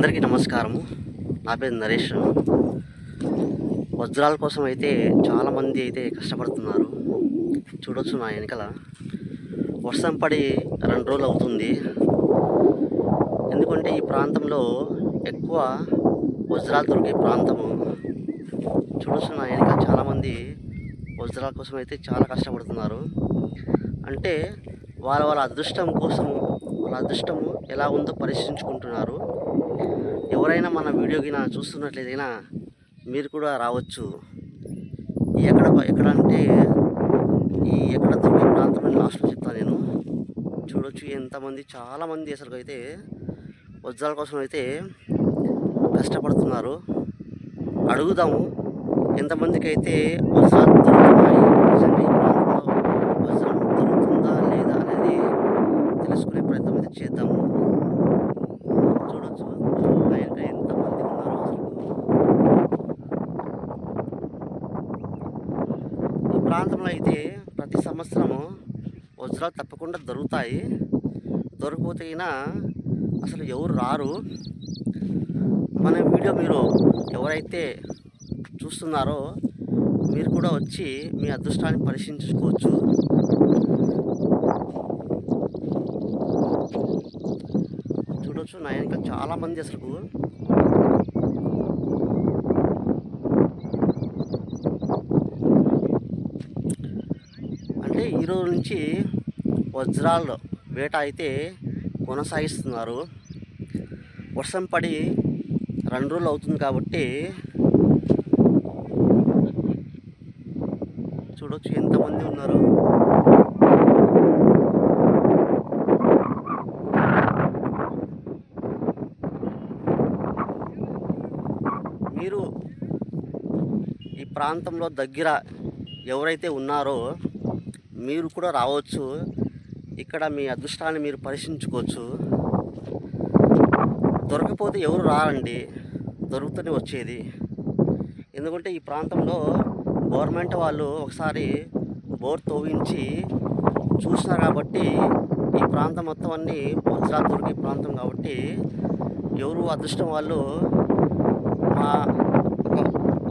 అందరికీ నమస్కారము. నా పేరు నరేష్. వజ్రాల కోసం అయితే చాలామంది అయితే కష్టపడుతున్నారు. చూడొచ్చు నా వెనకల. వర్షం పడి రెండు రోజులు అవుతుంది. ఎందుకంటే ఈ ప్రాంతంలో ఎక్కువ వజ్రాలు దొరికే ప్రాంతము. చూడొచ్చు నా వెనక చాలామంది వజ్రాల కోసం అయితే చాలా కష్టపడుతున్నారు. అంటే వాళ్ళ వాళ్ళ అదృష్టం కోసము వాళ్ళ అదృష్టము ఎలా ఉందో పరీక్షించుకుంటున్నారు. ఎవరైనా మన వీడియో నా చూస్తున్నట్లయితేనా మీరు కూడా రావచ్చు. ఎక్కడ ఎక్కడ అంటే ఈ ఎక్కడ దొరికే ప్రాంతం అని లాస్ట్లో చెప్తాను నేను. చూడొచ్చు ఎంతమంది చాలామంది అసలు అయితే వజ్రాల కోసం అయితే కష్టపడుతున్నారు. అడుగుదాము ఎంతమందికి అయితే వజ్రాలు దొరుకుతున్నాయి నిజంగా ఈ ప్రాంతంలో వజ్రం దొరుకుతుందా లేదా అనేది తెలుసుకునే ప్రయత్నం అయితే చేద్దాము చూడొచ్చు ఆయన ఎంతమంది ఉన్నారో అసలు ఈ ప్రాంతంలో అయితే ప్రతి సంవత్సరము వజ్రాలు తప్పకుండా దొరుకుతాయి. దొరకపోతే అయినా అసలు ఎవరు రారు. మన వీడియో మీరు ఎవరైతే చూస్తున్నారో మీరు కూడా వచ్చి మీ అదృష్టాన్ని పరీక్షించుకోవచ్చు. చూడవచ్చు నా వెనక చాలామంది అసలు. అంటే ఈరోజు నుంచి వజ్రాలు వేట అయితే కొనసాగిస్తున్నారు. వర్షం పడి రెండు రోజులు అవుతుంది కాబట్టి చూడొచ్చు ఎంతమంది ఉన్నారు. మీరు ఈ ప్రాంతంలో దగ్గర ఎవరైతే ఉన్నారో మీరు కూడా రావచ్చు. ఇక్కడ మీ అదృష్టాన్ని మీరు పరీక్షించుకోవచ్చు. దొరకపోతే ఎవరు రారండి. దొరుకుతూనే వచ్చేది. ఎందుకంటే ఈ ప్రాంతంలో గవర్నమెంట్ వాళ్ళు ఒకసారి బోర్ తోగించి చూసినారు కాబట్టి ఈ ప్రాంతం మొత్తం అన్ని వజ్రాలు దొరికే ప్రాంతం కాబట్టి ఎవరు అదృష్టం వాళ్ళు మా ఒక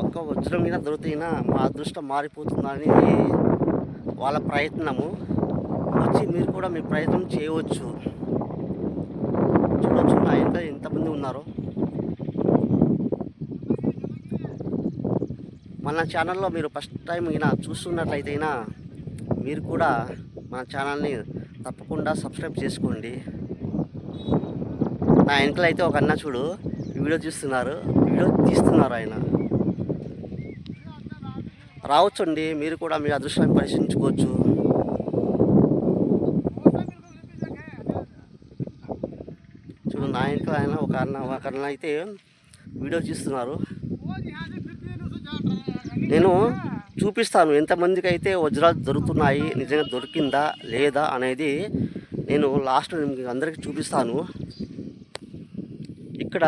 ఒక్క వజ్రం మీద దొరికినా మా అదృష్టం మారిపోతుందా అనేది వాళ్ళ ప్రయత్నము. వచ్చి మీరు కూడా మీ ప్రయత్నం చేయవచ్చు. చూడొచ్చు నా ఎంత ఎంతమంది ఉన్నారో. మన ఛానల్లో మీరు ఫస్ట్ టైం అయినా చూస్తున్నట్లయితేనా మీరు కూడా మన ఛానల్ని తప్పకుండా సబ్స్క్రైబ్ చేసుకోండి. నా వెనకలు అయితే ఒక అన్న చూడు వీడియో చూస్తున్నారు వీడియో తీస్తున్నారు ఆయన. రావచ్చండి మీరు కూడా మీ అదృష్టాన్ని పరిశీలించుకోవచ్చు చూడు నా వెనకాల ఆయన అన్న అయితే వీడియో చూస్తున్నారు నేను చూపిస్తాను ఎంతమందికి అయితే వజ్రాలు దొరుకుతున్నాయి నిజంగా దొరికిందా లేదా అనేది నేను లాస్ట్ అందరికీ చూపిస్తాను. ఇక్కడ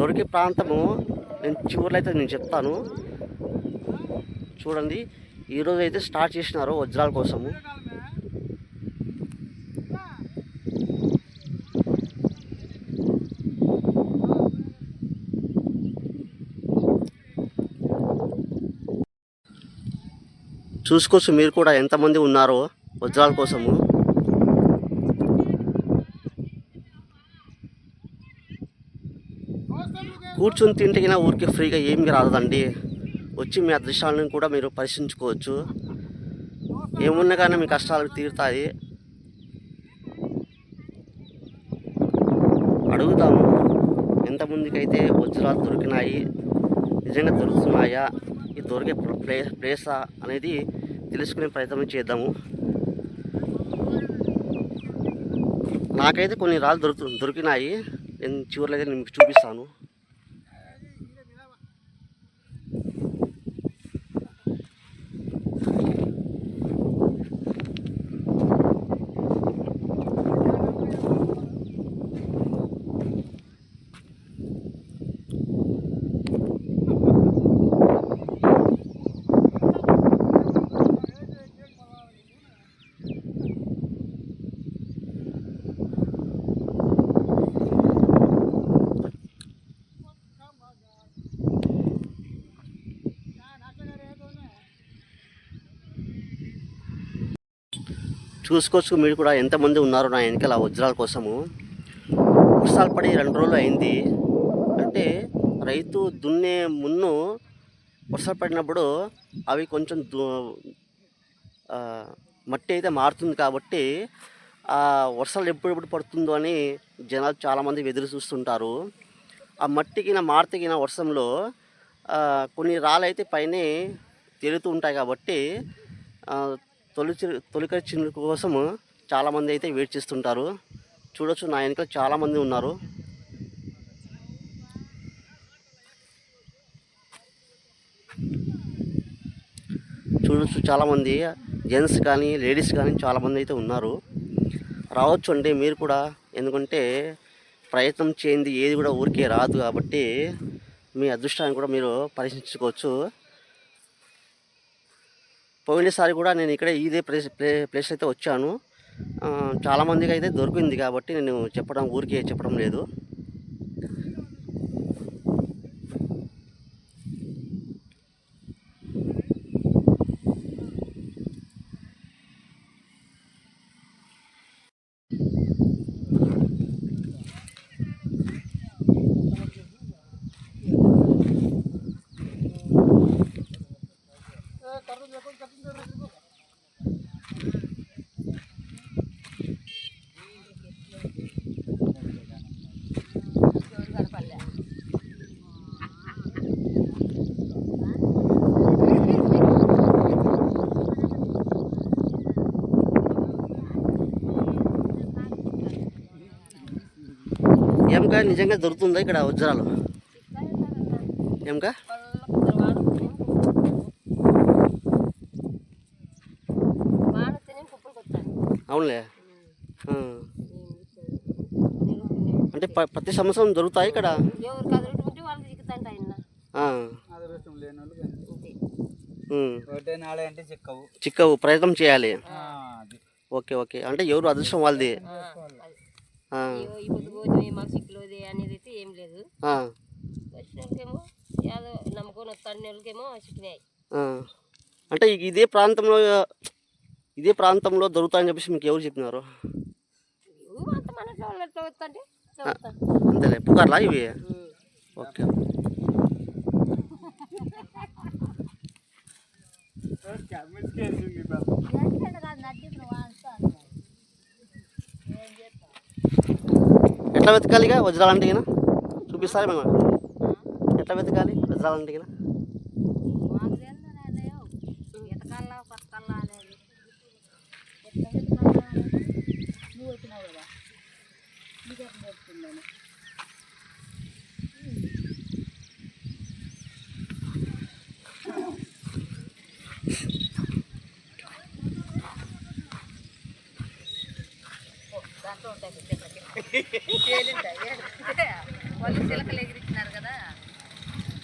దొరికే ప్రాంతము నేను చివరిలో అయితే నేను చెప్తాను. చూడండి ఈరోజు అయితే స్టార్ట్ చేసినారు వజ్రాల కోసము. చూసుకోవచ్చు. మీరు కూడా ఎంతమంది ఉన్నారో వజ్రాల కోసము. కూర్చొని తింటే ఊరికి ఫ్రీగా ఏమి రాదండి. వచ్చి మీ అదృష్టాలను కూడా మీరు పరిశీలించుకోవచ్చు. ఏమున్నా కానీ మీ కష్టాలు తీరుతాయి. అడుగుదాము. ఎంతమందికి అయితే వజ్రాలు దొరికినాయి? నిజంగా దొరుకుతున్నాయా? ఇది దొరికే ప్లే ప్లేసా అనేది తెలుసుకునే ప్రయత్నం చేద్దాము. నాకైతే కొన్ని రాళ్ళు దొరుకు దొరికినాయి. నేను చివరిలో అయితే నేను మీకు చూపిస్తాను. చూసుకోవచ్చు. మీరు కూడా ఎంతమంది ఉన్నారు నా వెనకాల వజ్రాల కోసము? వర్షాలు పడి రెండు రోజులు అయింది. అంటే రైతు దున్నే మున్ను వర్షాలు పడినప్పుడు అవి కొంచెం మట్టి అయితే మారుతుంది కాబట్టి ఆ వర్షాలు ఎప్పుడెప్పుడు పడుతుందో అని జనాలు చాలామంది ఎదురు చూస్తుంటారు. ఆ మట్టికిన మారుతగిన వర్షంలో కొన్ని రాళ్ళు అయితే పైనే తేలుతూ ఉంటాయి కాబట్టి తొలి చి- తొలికరి చినుకు కోసం చాలామంది అయితే వెయిట్ చేస్తుంటారు. చూడొచ్చు నా వెనుక చాలామంది ఉన్నారు. చూడొచ్చు చాలామంది జెంట్స్ కానీ లేడీస్ కానీ చాలామంది అయితే ఉన్నారు. రావచ్చు అండి మీరు కూడా. ఎందుకంటే ప్రయత్నం చేయింది ఏది కూడా ఊరికే రాదు కాబట్టి మీ అదృష్టాన్ని కూడా మీరు పరీక్షించుకోవచ్చు. పోయినసారి కూడా నేను ఇక్కడ ఇదే ప్లేస్ ప్లే ప్లేస్ అయితే వచ్చాను. చాలామందికి అయితే దొరికింది కాబట్టి నేను చెప్పడం ఊరికే చెప్పడం లేదు. ఏంకా నిజంగా దొరుకుతుందా ఇక్కడ వజ్రాలు? ఏంకా అవునులే. అంటే ప్రతి సంవత్సరం దొరుకుతాయి ఇక్కడ? చిక్కవు చిక్కవు. ప్రయత్నం చేయాలి. Okay okay. అంటే ఎవరు అదృష్టం వాళ్ళది? పొద్దు పోతే మాకు సిక్కులోది అనేది అయితే ఏం లేదు. ఆ. వచ్చిన వాళ్ళకేమో యాదో నమ్మకం వస్తాను వాళ్ళకేమో చిక్కినాయి ఆ. అంటే ఇదే ప్రాంతంలో ఇదే ప్రాంతంలో దొరుకుతాయని చెప్పేసి మీకు ఎవరు చెప్పినారు? అంతేలే పుకార్లా ఇవి ఓకే. ఎట్లా వెతకాలి ఇక వజ్రాలంటే గిన చూపిస్తారా మేము ఎట్లా వెతకాలి వజ్రాలంటే గిన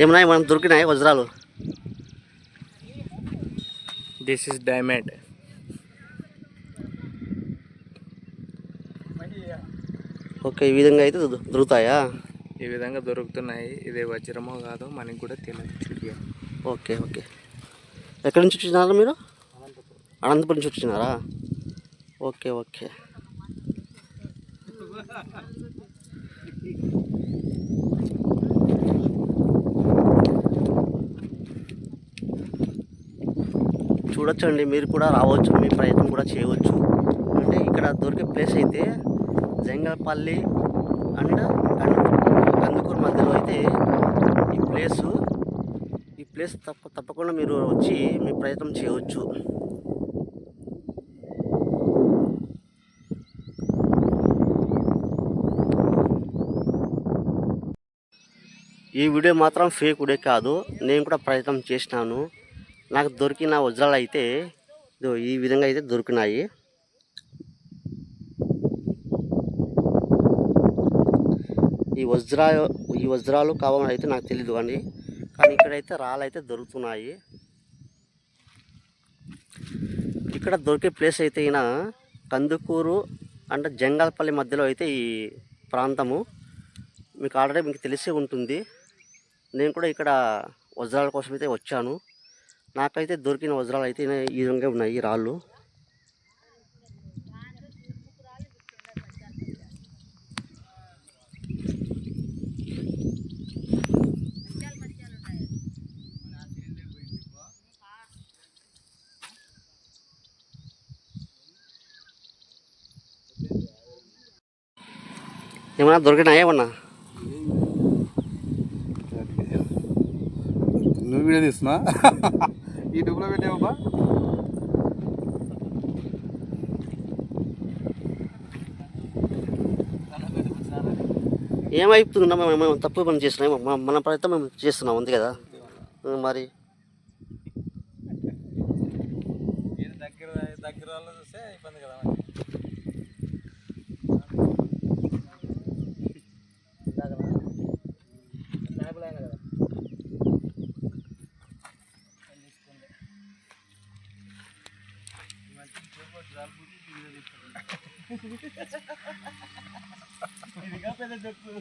ఏమన్నా మనం దొరికినాయి వజ్రాలు. దిస్ ఇస్ డైమండ్ ఓకే ఈ విధంగా అయితే దొరుకుతాయా? ఈ విధంగా దొరుకుతున్నాయి. ఇది వజ్రమో కాదో మనకి కూడా తెలియదు ఓకే ఓకే. ఎక్కడి నుంచి వచ్చినారా మీరు? అనంతపురం నుంచి వచ్చినారా? Okay okay. చూడొచ్చండి. మీరు కూడా రావచ్చు మీ ప్రయత్నం కూడా చేయవచ్చు. అంటే ఇక్కడ దొరికే ప్లేస్ అయితే జంగల్పల్లి అండ్ కందుకూరు మధ్యలో అయితే ఈ ప్లేసు. ఈ ప్లేస్ తప్ప తప్పకుండా మీరు వచ్చి మీ ప్రయత్నం చేయవచ్చు. ఈ వీడియో మాత్రం ఫేక్ వీడియో కాదు. నేను కూడా ప్రయత్నం చేసినాను. నాకు దొరికిన వజ్రాలు అయితే ఇదో ఈ విధంగా అయితే దొరికినాయి. ఈ వజ్రా ఈ వజ్రాలు కావాలని అయితే నాకు తెలియదు కానీ కానీ ఇక్కడైతే రాళ్ళు అయితే దొరుకుతున్నాయి. ఇక్కడ దొరికే ప్లేస్ అయితే ఈయన కందుకూరు అంటే జంగాలపల్లి మధ్యలో అయితే ఈ ప్రాంతము. మీకు ఆల్రెడీ మీకు తెలిసే ఉంటుంది. నేను కూడా ఇక్కడ వజ్రాల కోసం అయితే వచ్చాను. నాకైతే దొరికిన వజ్రాలు అయితే ఈ విధంగా ఉన్నాయి రాళ్ళు. ఏమన్నా దొరికినాయేమన్నా వీడియో తీస్తున్నా. ఈ డబ్బులో పెట్టావబ్బా ఏమైపోతుందమ్మా మేము తప్పు పని చేస్తున్నాం మన- ప్రయత్నం మేము చేస్తున్నాం ఉంది కదా? మరి ఇదిగా పెద్ద డొక్కు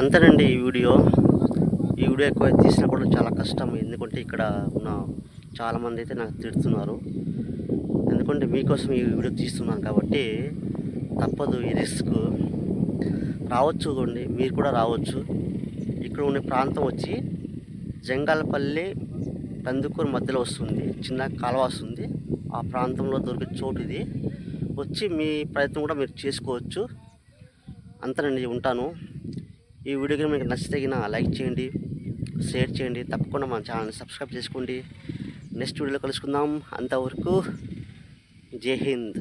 అంతేనండి ఈ వీడియో. ఈ వీడియో ఎక్కువ తీసినా కూడా చాలా కష్టం. ఎందుకంటే ఇక్కడ ఉన్న చాలామంది అయితే నాకు తిడుతున్నారు. ఎందుకంటే మీకోసం ఈ వీడియో తీస్తున్నాను కాబట్టి తప్పదు ఈ రిస్క్. రావచ్చు అండి మీరు కూడా రావచ్చు. ఇక్కడ ఉండే ప్రాంతం వచ్చి జంగాలపల్లి కందుకూరు మధ్యలో వస్తుంది. చిన్న కాలువ వస్తుంది. ఆ ప్రాంతంలో దొరికే చోటు ఇది. వచ్చి మీ ప్రయత్నం కూడా మీరు చేసుకోవచ్చు. అంతేనండి ఉంటాను. ఈ వీడియో మీకు నచ్చితేగిన లైక్ చేయండి షేర్ చేయండి తప్పకుండా మన ఛానల్ని సబ్స్క్రైబ్ చేసుకోండి. నెక్స్ట్ వీడియోలో కలుసుకుందాం. అంతవరకు జై హింద్.